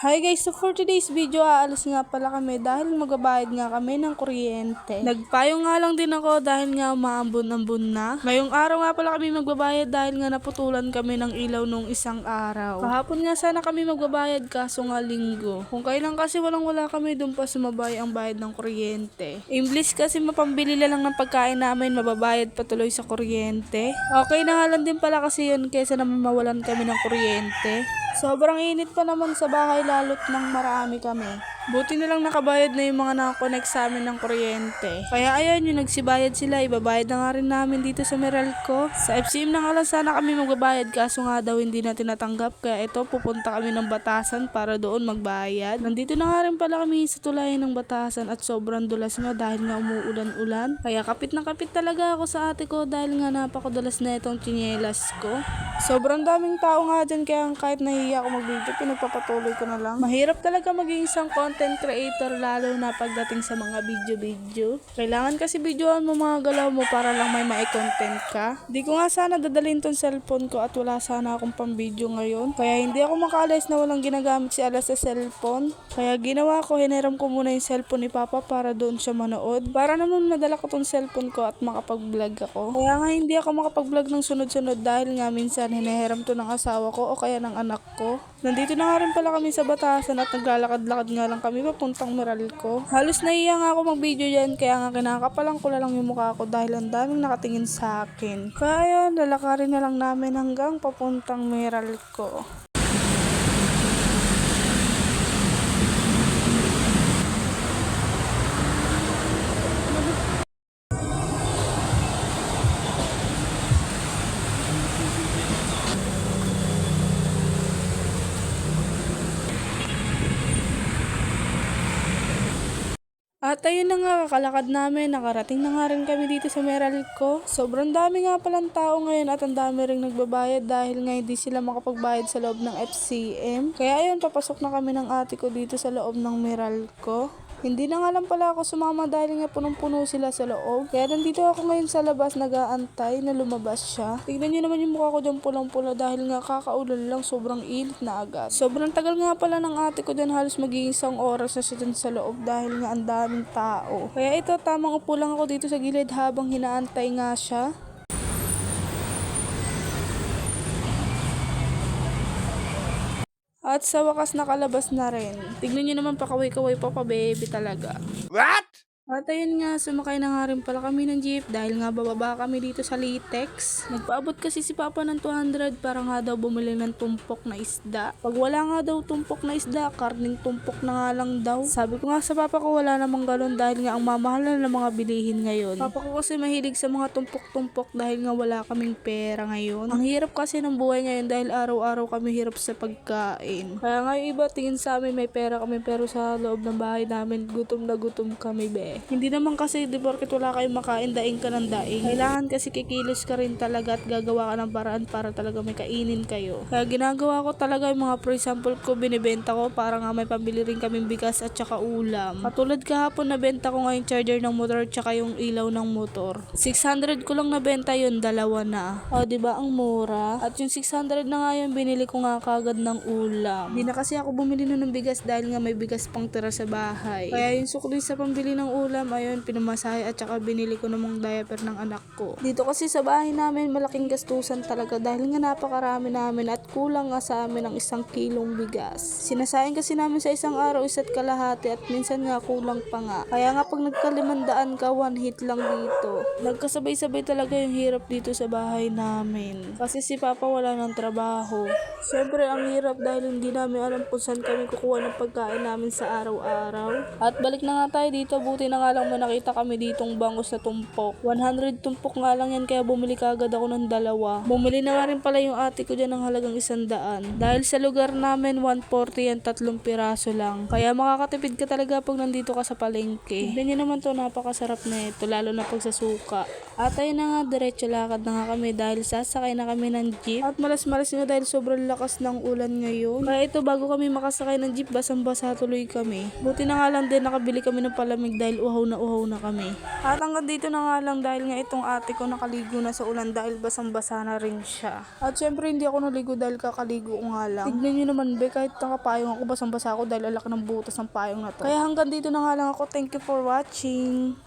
Hi guys, so for today's video, aalis nga pala kami dahil magbabayad nga kami ng kuryente. Nagpayo nga lang din ako dahil nga umaambon-ambon na. Ngayong araw nga pala kami magbabayad dahil nga naputulan kami ng ilaw nung isang araw. Kahapon nga sana kami magbabayad kaso nga linggo. Kung kailan kasi walang wala kami doon pa sumabay ang bayad ng kuryente. Imblis kasi mapambili lang ng pagkain namin, mababayad pa tuloy sa kuryente. Okay na nga lang din pala kasi yun kesa naman mawalan kami ng kuryente. Sobrang init pa naman sa bahay lalo't nang marami kami. Buti na lang nakabayad na yung mga nakakonect sa amin ng kuryente. Kaya ayun, yung nagsibayad sila, ibabayad na nga rin namin dito sa Meralco. Sa FCM na nga lang sana kami magbabayad kaso nga daw hindi na tinatanggap. Kaya ito, pupunta kami ng batasan para doon magbayad. Nandito na nga rin pala kami sa tulayan ng batasan at sobrang dulas nga dahil nga umuulan-ulan. Kaya kapit na kapit talaga ako sa ate ko dahil nga napakadulas na itong tsinelas ko. Sobrang daming tao nga dyan kaya kahit nahihiya ako mag-video, pinagpapatuloy ko na lang. Mahirap talaga maging isang content creator lalo na pagdating sa mga video-video. Kailangan kasi videoan mo mga galaw mo para lang may mai-content ka. Di ko nga sana dadalhin tong cellphone ko at wala sana akong pang video ngayon. Kaya hindi ako makaalis na walang ginagamit si Alas sa cellphone. Kaya ginawa ko, hiniram ko muna yung cellphone ni Papa para doon siya manood. Para naman madala ko tong cellphone ko at makapag-vlog ako. Kaya nga hindi ako makapag-vlog ng sunod-sunod dahil nga minsan hinihiram to ng asawa ko o kaya ng anak ko. Nandito na nga rin pala kami sa batasan at naglalakad-lakad nga lang kami papuntang Meralco. Halos naiya nga ako mag-video dyan kaya nga kinakapalang ko lang yung mukha ko dahil ang daming nakatingin sa akin. Kaya lalakarin na lang namin hanggang papuntang Meralco. At ayun na nga, kakalakad namin. Nakarating na nga rin kami dito sa Meralco. Sobrang dami nga palang tao ngayon at ang dami rin nagbabayad dahil nga hindi sila makapagbayad sa loob ng FCM. Kaya ayun, papasok na kami ng ate ko dito sa loob ng Meralco. Hindi na nga lang pala ako sumama dahil nga punong-puno sila sa loob. Kaya nandito ako ngayon sa labas nag-aantay na lumabas siya. Tignan niyo naman yung mukha ko dyan pulang-pula dahil nga kakaulan lang sobrang init na agad. Sobrang tagal nga pala ng ate ko dyan halos magiging isang oras na siya dyan sa loob dahil nga ang daming tao. Kaya ito tamang upo lang ako dito sa gilid habang hinaantay nga siya. At sa wakas nakalabas na rin. Tignan nyo naman pakaway-kaway pa pa baby talaga. What? At ayun nga, sumakay na nga rin pala kami ng jeep dahil nga bababa kami dito sa Litex. Nagpaabot kasi si Papa ng 200 para nga daw bumili ng tumpok na isda. Pag wala nga daw tumpok na isda, karning tumpok na nga lang daw. Sabi ko nga sa Papa ko wala namang galon dahil nga ang mamahal na ng mga bilihin ngayon. Papa ko kasi mahilig sa mga tumpok-tumpok dahil nga wala kaming pera ngayon. Ang hirap kasi ng buhay ngayon dahil araw-araw kami hirap sa pagkain. Kaya nga iba tingin sa amin may pera kami pero sa loob ng bahay namin gutom na gutom kami be. Hindi naman kasi di porket wala kayong makain, daing ka ng daing. Kailangan kasi kikilos ka rin talaga at gagawa ka ng paraan para talaga may kainin kayo. Kaya ginagawa ko talaga yung mga for example ko binibenta ko para nga may pambili rin kaming bigas at saka ulam. Katulad kahapon nabenta ko nga charger ng motor at saka yung ilaw ng motor. 600 ko lang nabenta yun, dalawa na. O, di ba ang mura? At yung 600 na nga yun, binili ko nga kagad ng ulam. Hindi na kasi ako bumili nun ng bigas dahil nga may bigas pang tira sa bahay. Kaya yung sukli sa pambili ng ulam, ayun, pinamasahe at saka binili ko namang diaper ng anak ko. Dito kasi sa bahay namin, malaking gastusan talaga dahil nga napakarami namin at kulang nga sa amin ang isang kilong bigas. Sinasayang kasi namin sa isang araw isa't kalahati at minsan nga kulang pa nga. Kaya nga pag nagkalimandaan ka, one hit lang dito. Nagkasabay-sabay talaga yung hirap dito sa bahay namin. Kasi si Papa wala ng trabaho. Siyempre, ang hirap dahil hindi namin alam kung saan kami kukuha ng pagkain namin sa araw-araw. At balik na nga tayo dito, buti na nga lang may nakita kami ditong bangos na tumpok. 100 tumpok nga lang yan kaya bumili kagad ako ng dalawa. Bumili na nga rin pala yung ate ko dyan ng halagang isandaan. Dahil sa lugar namin 140 yan tatlong piraso lang. Kaya makakatipid ka talaga pag nandito ka sa palengke. Nyo naman to napakasarap na ito lalo na pag sa suka. At ayun na nga diretso lakad na nga kami dahil sasakay na kami ng jeep. At malas-malas nga dahil sobrang lakas ng ulan ngayon. Kaya ito bago kami makasakay ng jeep basang basa tuloy kami. Buti na nga lang din nakabili kami ng palamig dahil uhaw na uhaw na kami. At hanggang dito na nga lang dahil nga itong ate ko nakaligo na sa ulan dahil basang-basa na rin siya. At syempre hindi ako naligo dahil kakaligo ko nga lang. Tignan nyo naman be, kahit nakapayong ako basang-basa ako dahil alak ng butas ng payong na to. Kaya hanggang dito na nga lang ako. Thank you for watching.